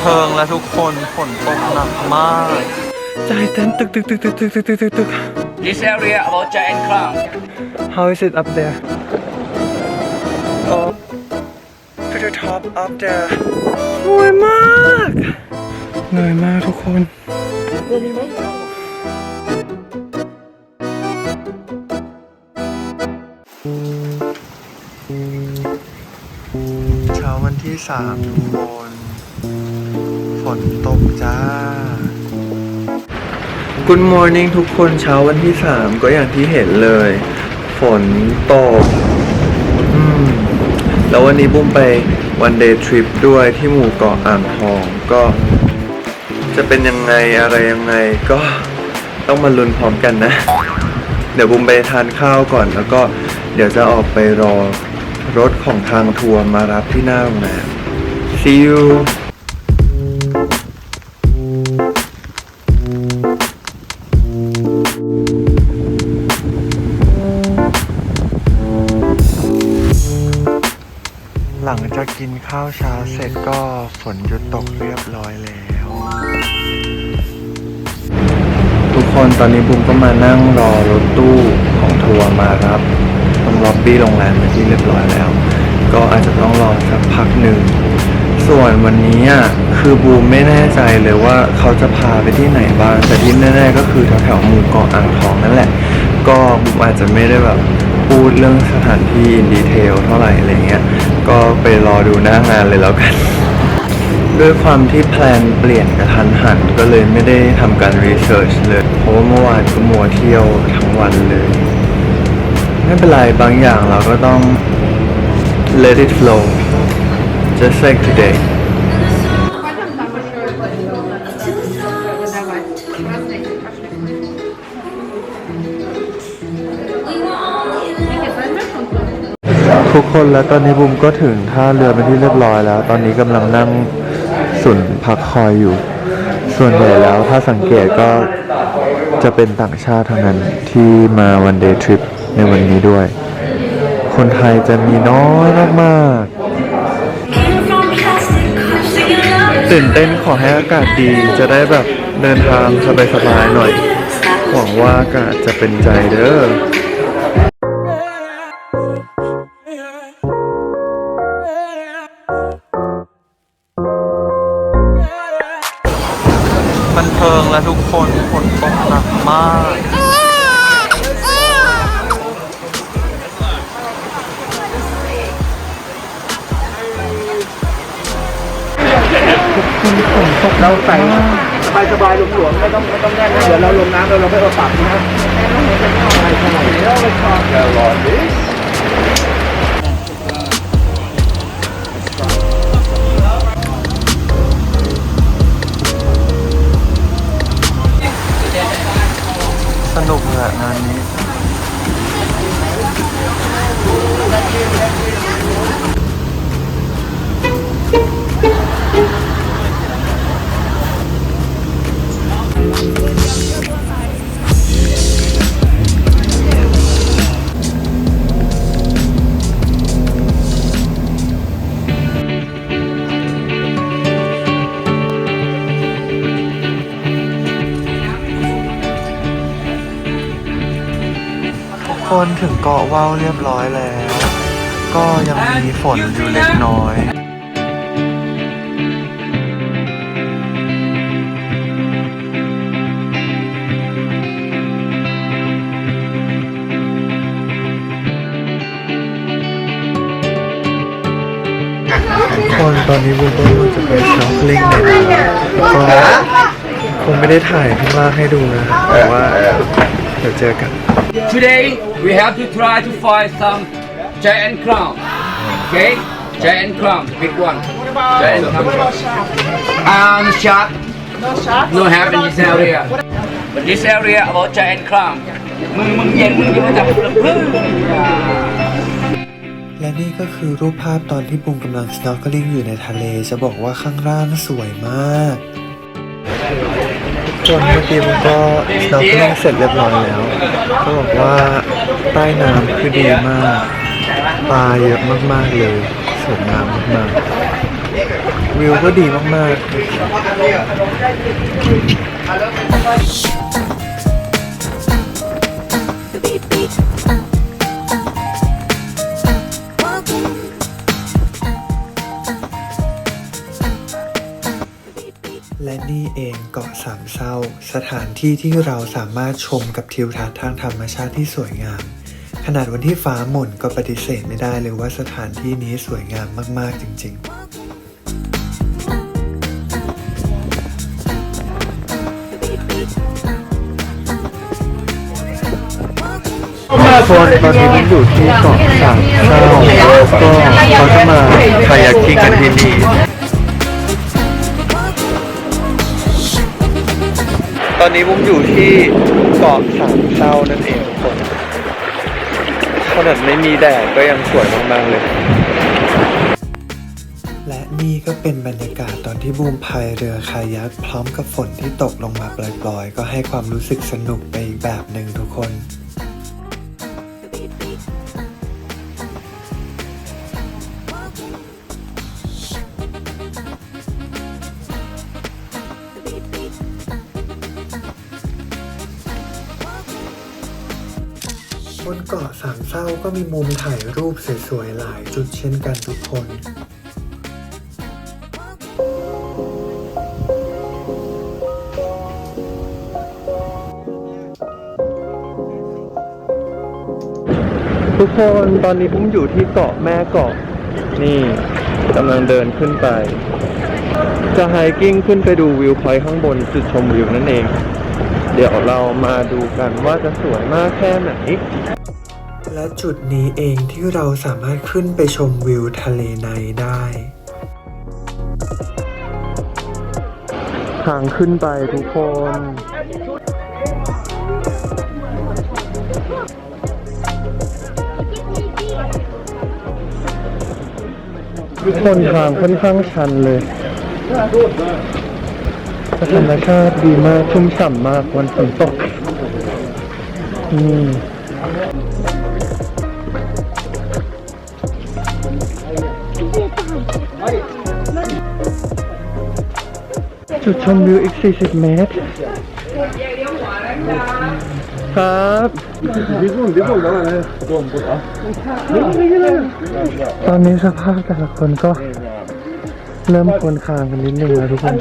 เทิงและทุกคนฝนตกหนักมากใจเต้นตึกตึกตึกตึกตึกตึกตึกตึกตึก This area about giant clown. How is it up there? Oh, to the top up there สวยมากเหนื่อยมากทุกคนเช้าวันที่สามทุกคนฝ นตกจ้า Good morning ทุกคนเช้าวันที่สามก็อย่างที่เห็นเลย ฝนตกอืมแล้ววันนี้บุ้มไปวันเดย์ทริปด้วยที่หมู่เกาะอ่างทองก็ จะเป็นยังไงอะไรยังไงก็ต้องมาลุ้นพร้อมกันนะ เดี๋ยวบุ้มไปทานข้าวก่อน แล้วก็เดี๋ยวจะออกไปรอรถของทางทัวร์มารับที่หน้าโรงแรม See you กินข้าวเช้าเสร็จก็ฝนหยุดตกเรียบร้อยแล้ว ทุกคนตอนนี้บุมก็มานั่งรอรถตู้ของทัวร์มาครับตรงล็อบบี้โรงแรมเป็นที่เรียบร้อยแล้ว ก็อาจจะต้องรอสักพักหนึ่ง ส่วนวันนี้อะคือบูมไม่แน่ใจเลยว่าเขาจะพาไปที่ไหนบ้างแต่ที่แน่ๆก็คือแถวๆหมู่เกาะอ่างทองนั่นแหละ ก็บูมอาจจะไม่ได้แบบ พูดเรื่องสถานที่อินดีเทลเท่าไหร่อะไรเงี้ย ก็ไปรอดูหน้างานเลยแล้วกัน ด้วยความที่แพลนเปลี่ยนกระทันหันก็เลยไม่ได้ทำการรีเสิร์ชเลย เพราะว่าเมื่อวานก็มัวเที่ยวทั้งวันเลย ไม่เป็นไรบางอย่างเราก็ต้อง let it flow just like today คนแล้วตอนนี้บุมก็ถึงท่าเรือเป็นที่เรียบร้อยแล้ว ตอนนี้กำลังนั่งสุนพักคอยอยู่ ส่วนใหญ่แล้วถ้าสังเกตก็จะเป็นต่างชาติทั้งนั้นที่มาวันเดย์ทริปในวันนี้ด้วย คนไทยจะมีน้อยมากๆตื่นเต้นขอให้อากาศดีจะได้แบบเดินทางสบายๆหน่อย หวังว่าอากาศจะเป็นใจเด้อิงและทุกคนฝนตกหนักมากเราใส่สบายสบายหลวมๆไม่ต้องไม่ต้องแน่นนะเดี๋ยวเราลงน้ำแล้วเราไม่เอาปรับนะใช่ใช่แล้วไปชอบอย่ารอดิ ลยอะงานนี้ นถึงเกาะว่าวเรียบร้อยแล้ว ก็ยังมีฝนอยู่เล็กน้อยทุกคนตอนนี้บูมก็จะไป snorkeling ในน้ำก็คงไม่ได้ถ่ายข้างล่างให้ดูนะแต่ว่าเดี๋ยวเจอกัน Today we have to try to find some giant clown okay giant clown big one giant clown um shark No shark? no have in this area but this area about giant clown มึงมึงเย็นมึงจะมาจับพึ่งและนี่ก็คือรูปภาพตอนที่บุมกำลัง snorkeling อยู่ในทะเลจะบอกว่าข้างล่างสวยมากทุก คนเมื่อกี้มันก็ snorkeling เสร็จเรียบร้อยแล้วก็บอกว่าใต้น้ำคือดีมากปลาเยอะมากๆเลยสวยงามมากๆวิวก็ดีมากๆ เองเกาะสามเศร้า สถานที่ที่เราสามารถชมกับทิวทัศน์ทางธรรมชาติที่สวยงาม ขนาดวันที่ฟ้าหม่นก็ปฏิเสธไม่ได้เลยว่าสถานที่นี้สวยงามมาก ๆ จริง ๆคนตอนนี้ผมอยู่ที่เกาะสามเศร้าก็เขาจะมา นี้ผมอยู่ที่เกาะสามเศร้านั่นเองทุกคนขนาดไม่มีแดดก็ยังสวยมากๆเลย และนี่ก็เป็นบรรยากาศตอนที่บูมพายเรือคายักพร้อมกับฝนที่ตกลงมาปล่อยๆ ก็ให้ความรู้สึกสนุกไปอีกแบบหนึ่งทุกคน นเกาะสามเศร้าก็มีมุมถ่ายรูปสวยๆหลายจุดเช่นกันทุกคนทุกคนตอนนี้ผมอยู่ที่เกาะแม่เกาะ นี่กำลังเดินขึ้นไป จะไฮกิ้งขึ้นไปดูวิวพอยต์ข้างบนจุดชมวิวนั่นเอง เดี๋ยวเรามาดูกันว่าจะสวยมากแค่ไหน และจุดนี้เองที่เราสามารถขึ้นไปชมวิวทะเลในได้ ทางขึ้นไปทุกคน ทุกคนทางค่อนข้างชันเลยธรรมชาติดีมากชุ่มฉ่ำมากวันฝนตกอืม จุดชมวิวอีก 40 เมตร ครับตอนนี้สภาพแต่ละคนก็เริ่มควนคางกันนิดนึงแล้วทุกคน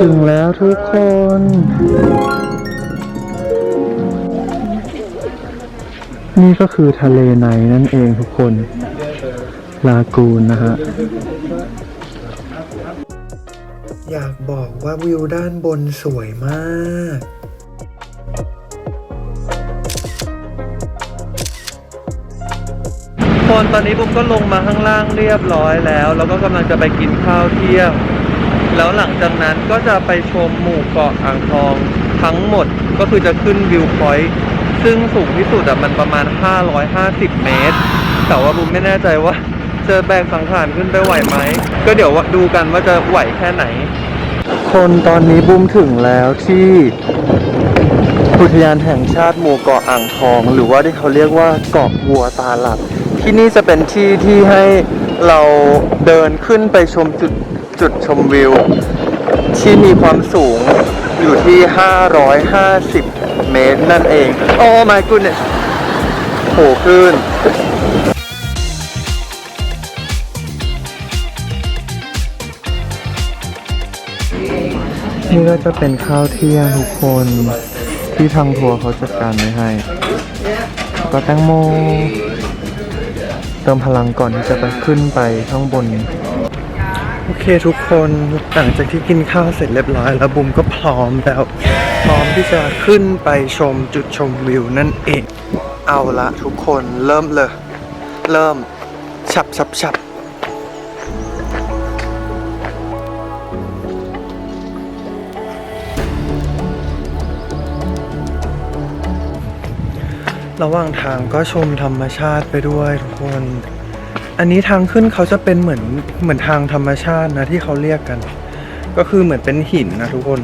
ถึงแล้วทุกคน นี่ก็คือทะเลในนั่นเองทุกคน ลากูนนะฮะ อยากบอกว่าวิวด้านบนสวยมากคนตอนนี้ผมก็ลงมาข้างล่างเรียบร้อยแล้ว แล้วก็กำลังจะไปกินข้าวเที่ยง แล้วหลังจากนั้นก็จะไปชมหมู่เกาะอ่างทองทั้งหมดก็คือจะขึ้นวิวพอยต์ ซึ่งสูงที่สุดอะมันประมาณ 550 เมตร แต่ว่าบุมไม่แน่ใจว่าจะแบกสังขารขึ้นไปไหวไหม ก็เดี๋ยวดูกันว่าจะไหวแค่ไหน คนตอนนี้บุมถึงแล้วที่อุทยานแห่งชาติหมู่เกาะอ่างทอง หรือว่าที่เขาเรียกว่าเกาะวัวตาหลับ ที่นี่จะเป็นที่ที่ให้เราเดินขึ้นไปชมจุดจุดชมวิว ที่มีความสูงอยู่ที่ 550 เมตรนั่นเอง โอ้ my goodness โหขึ้นนี่ก็จะเป็นข้าวเที่ยงทุกคนที่ทางทัวร์เขาจัดการไว้ให้ ก็แตงโม เติมพลังก่อนที่จะไปขึ้นไปข้างบน อเคทุกคนหลังจากที่กินข้าวเสร็จเรียบร้อย แล้วบุมก็พร้อมแล้ว พร้อมที่จะขึ้นไปชมจุดชมวิวนั่นเอง เอาละทุกคนเริ่มเลย เริ่มฉับฉับฉับระหว่างทางก็ชมธรรมชาติไปด้วยทุกคน อันนี้ทางขึ้นเขาจะเป็นเหมือนเหมือนทางธรรมชาตินะที่เขาเรียกกัน ก็คือเหมือนเป็นหินนะทุกคน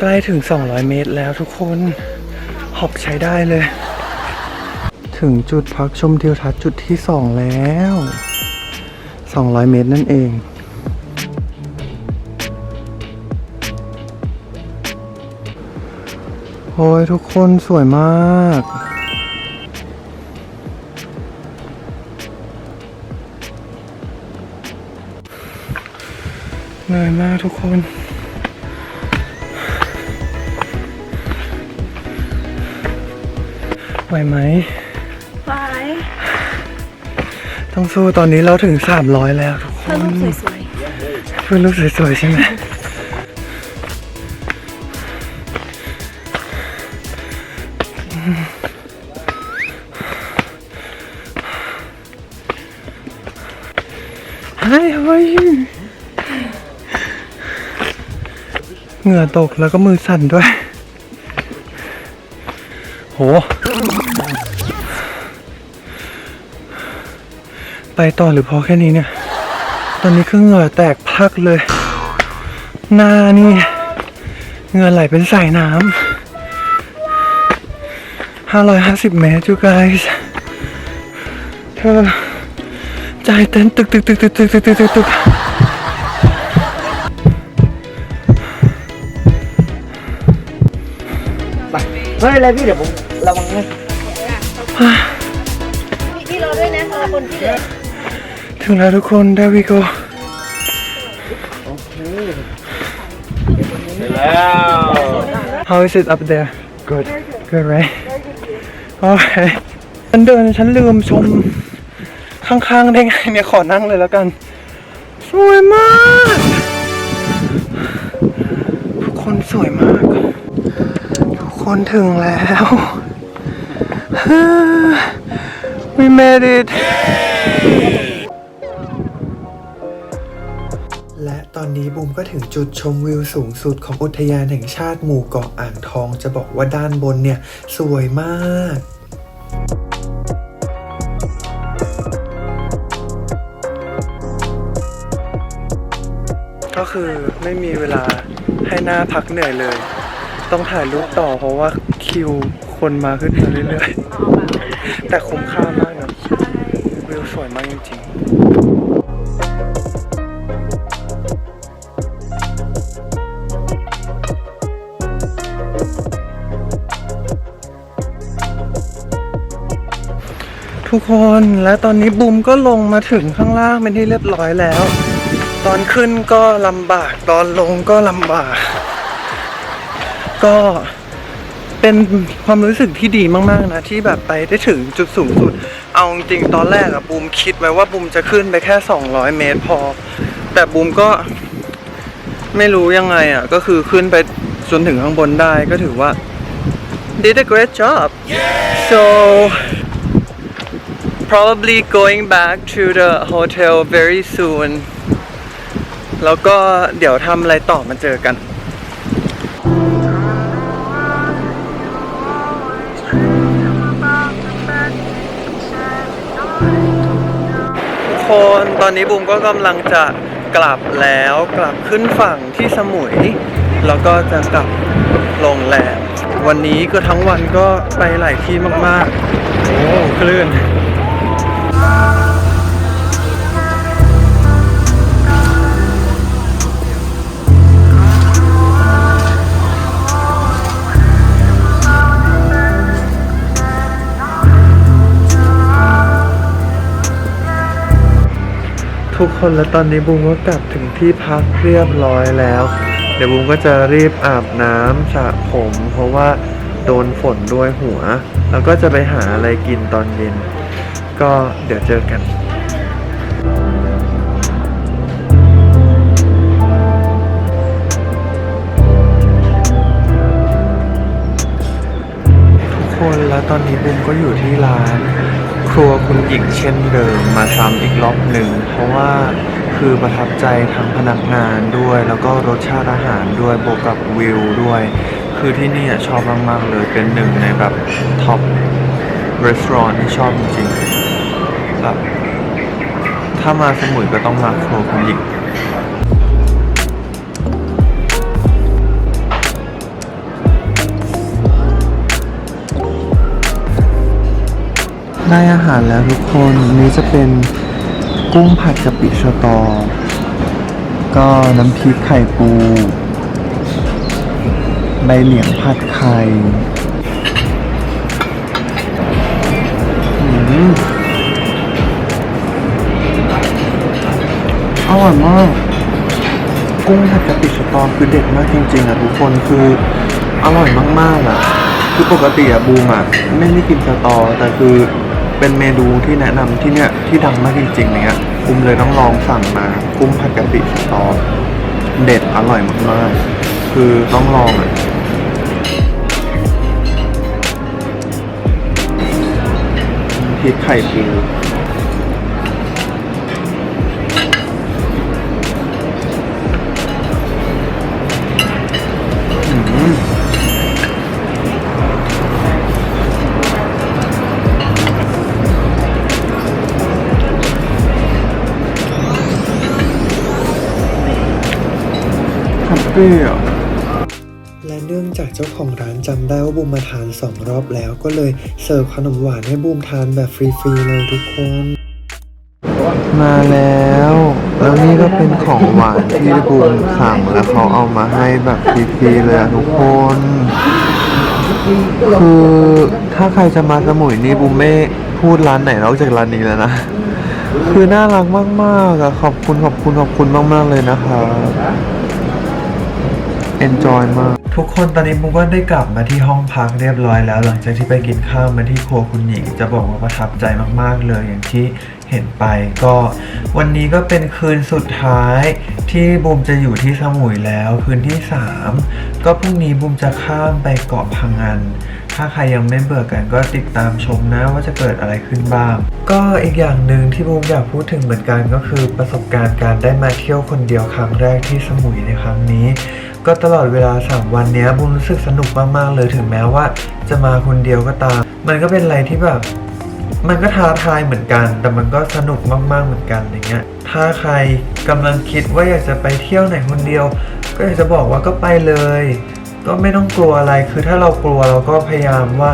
ใกล้ถึง 200 เมตรแล้วทุกคนหอบใช้ได้เลย ถึงจุดพักชมทิวทัศน์จุดที่ 2 แล้ว 200 เมตรนั่นเองโอ้ยทุกคนสวยมาก เหนื่อยมากทุกคน ไหวไหมไปต้องสู้ตอนนี้เราถึง 300 แล้วทุกคเพื่อนนรูปสวยเพื่อนรูปสวยๆใช่ไหมไฮ้เฮ้ยเหงื่อตกแล้วก็มือสั่นด้วย โห ไปต่อหรือพอแค่นี้เนี่ย ตอนนี้คือเหงื่อแตกพลักเลย หน้านี่เหงื่อไหลเป็นสายน้ำ550เมตร you guys เธอใจเต้นตึกตึกตึกตึกตึกตึกตึกตึกตึกเฮ้ยอะไรพี่เดี๋ยวผมระวังนะพี่พี่รอด้วยนะสำหรับคนที่เหลือ ถึงแล้วทุกคน there we go แล้ว How is it up there good good right โอเคฉันเดินฉันลืมชมข้างๆได้ไงเนี่ยขอนั่งเลยแล้วกัน สวยมากทุกคนสวยมาก ทุกคนถึงแล้ว we made it ตอนนี้บูมก็ถึงจุดชมวิวสูงสุดของอุทยานแห่งชาติหมู่เกาะอ่างทอง จะบอกว่าด้านบนเนี่ย สวยมากก็คือไม่มีเวลาให้หน้าพักเหนื่อยเลย ต้องถ่ายรูปต่อเพราะว่าคิวคนมาขึ้นมาเรื่อยๆ แต่คุ้มค่ามากนะวิวสวยมากจริงๆ ทุกคนและตอนนี้บุมก็ลงมาถึงข้างล่างเป็นที่เรียบร้อยแล้ว ตอนขึ้นก็ลำบากตอนลงก็ลำบาก ก็เป็นความรู้สึกที่ดีมากๆนะที่แบบไปได้ถึงจุดสูงสุด เอาจริงๆตอนแรกอะบูมคิดไว้ว่าบูมจะขึ้นไปแค่ 200 เมตรพอ แต่บูมก็ไม่รู้ยังไงอะก็คือขึ้นไปจนถึงข้างบนได้ก็ถือว่า did a great job so probably going back to the hotel very soon แล้วก็เดี๋ยวทำอะไรต่อมาเจอกันทุกคนตอนนี้บูมก็กำลังจะกลับแล้วกลับขึ้นฝั่งที่สมุย แล้วก็จะกลับโรงแรมวันนี้ก็ทั้งวันก็ไปหลายที่มากๆ โอ้คลื่น ทุกคนแล้วตอนนี้บูมก็กลับถึงที่พักเรียบร้อยแล้ว เดี๋ยวบูมก็จะรีบอาบน้ำสระผม เพราะว่าโดนฝนด้วยหัว แล้วก็จะไปหาอะไรกินตอนเย็น ก็เดี๋ยวเจอกันทุกคนแล้วตอนนี้บูมก็อยู่ที่ร้าน รัวคุณหญิงเช่นเดิมมาซ้ำอีกรอบหนึ่ง เพราะว่าคือประทับใจทั้งพนักงานด้วย แล้วก็รสชาติอาหารด้วยบวกกับวิวด้วย คือที่นี่ชอบมาก ๆ เลยเป็นหนึ่งในแบบท็อปรีสอร์ทที่ชอบจริงๆแบบถ้ามาสมุยก็ต้องมาครัวคุณหญิง ได้อาหารแล้วทุกคนนี่จะเป็นกุ้งผัดกะปิสตอ ก็น้ำพริกไข่ปู ใบเหลียงผัดไข่อืมอร่อยมาก กุ้งผัดกะปิสตอคือเด็ดมากจริงๆอะทุกคนคืออร่อยมากๆอะ คือปกติอะบูมอะไม่ได้กินสตอแต่คือ เป็นเมนูที่แนะนำที่เนี่ยที่ดังมากจริงๆเนี่ยคุ้มเลยต้องลองสั่งมากุ้มผัดกะปิสตอเด็ดอร่อยมากๆ คือต้องลองอะพริกไข่ปู แฮปปี้อะและเนื่องจากเจ้าของร้านจำได้ว่าบูมมาทานสองรอบแล้วก็เลยเสิร์ฟขนมหวานให้บูมทานแบบฟรีๆเลยทุกคน มาแล้ว แล้วนี่ก็เป็นของหวานที่บูมสั่งแล้วเขาเอามาให้แบบฟรีๆเลยอะทุกคน คือถ้าใครจะมาสมุยนี่บูมไม่พูดร้านไหนนอกจากร้านนี้แล้วนะ คือน่ารักมากๆอะขอบคุณขอบคุณขอบคุณมากๆเลยนะคะ enjoy มาก ทุกคนตอนนี้บูมก็ได้กลับมาที่ห้องพักเรียบร้อยแล้ว หลังจากที่ไปกินข้าวมาที่ครัวคุณหญิง จะบอกว่าประทับใจมากๆเลยอย่างที่เห็นไปก็วันนี้ก็เป็นคืนสุดท้ายที่บูมจะอยู่ที่สมุยแล้ว คืนที่ 3 ก็พรุ่งนี้บูมจะข้ามไปเกาะพังงานถ้าใครยังไม่เบื่อกันก็ติดตามชมนะว่าจะเกิดอะไรขึ้นบ้าง ก็อีกอย่างหนึ่งที่บูมอยากพูดถึงเหมือนกันก็คือประสบการณ์การได้มาเที่ยวคนเดียวครั้งแรกที่สมุยในครั้งนี้ ก็ตลอดเวลา 3 วันเนี้ยบูมรู้สึกสนุกมากๆเลยถึงแม้ว่า จะมาคนเดียวก็ตาม มันก็เป็นอะไรที่แบบ มันก็ท้าทายเหมือนกัน แต่มันก็สนุกมากๆเหมือนกันอย่างเงี้ย ถ้าใครกำลังคิดว่าอยากจะไปเที่ยวไหนคนเดียว ก็อยากจะบอกว่าก็ไปเลย ก็ไม่ต้องกลัวอะไรคือถ้าเรากลัวเราก็พยายามว่า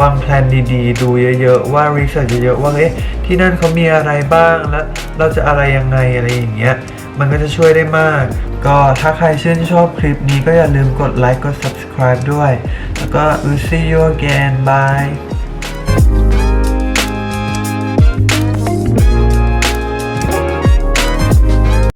วางแผนดีๆ ดูเยอะๆ ว่ารีเสิร์ชเยอะๆ ว่าเฮ้ยที่นั่นเขามีอะไรบ้าง แล้วเราจะอะไรยังไงอะไรอย่างเงี้ย มันก็จะช่วยได้มาก ก็ถ้าใครชื่นชอบคลิปนี้ก็อย่าลืมกดไลค์กด subscribe ด้วย แล้วก็ we'll see you again bye